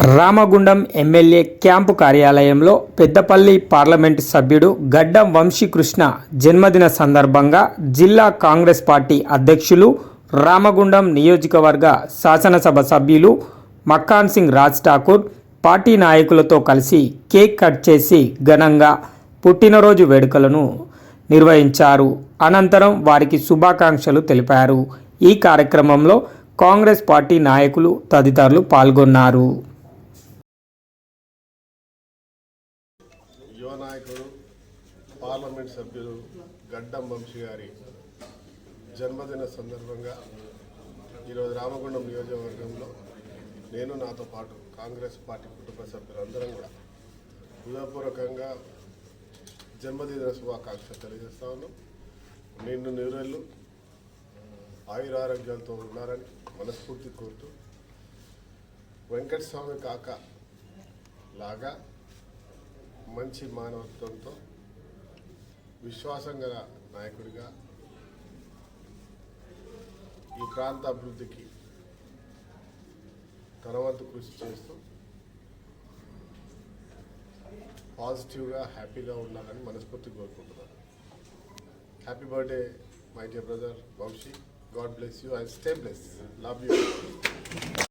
Ramagundam MLA camp కార్యాలయంలో Peddapalli parliament సభ్యుడు గడ్డం వంశీకృష్ణ జన్మదిన సందర్భంగా జిల్లా కాంగ్రెస్ పార్టీ అధ్యక్షులు రామగుండం నియోజకవర్గ శాసనసభ సభ్యులు మక్కాన్ సింగ్ రాజ్ ఠాకూర్ పార్టీ నాయకులతో కలిసి కేక్ కట్ చేసి ఘనంగా పుట్టినరోజు వేడుకలను నిర్వహించారు. అనంతరం వారికి శుభాకాంక్షలు తెలిపారు. ఈ కార్యక్రమంలో కాంగ్రెస్ పార్టీ నాయకులు తదితరులు పాల్గొన్నారు. యువ నాయకుడు పార్లమెంట్ సభ్యులు గడ్డం వంశీ గారి జన్మదిన సందర్భంగా ఈరోజు రామగుండం నియోజకవర్గంలో నేను నాతో పాటు కాంగ్రెస్ పార్టీ కుటుంబ సభ్యులందరం కూడా హృదయపూర్వకంగా జన్మదిన శుభాకాంక్షలు తెలియజేస్తా ఉన్నాం. నిన్ను నీరెళ్ళు ఆయురారోగ్యాలతో ఉన్నారని మనస్ఫూర్తి కోరుతూ వెంకటస్వామి కాక లాగా మంచి మానవత్వంతో విశ్వాసం గల నాయకుడిగా ఈ ప్రాంత అభివృద్ధికి తన వంతు కృషి చేస్తూ పాజిటివ్గా హ్యాపీగా ఉండాలని మనస్ఫూర్తి కోరుకుంటున్నాను. Happy birthday my dear brother Vamshi God bless you. And stay bless love you.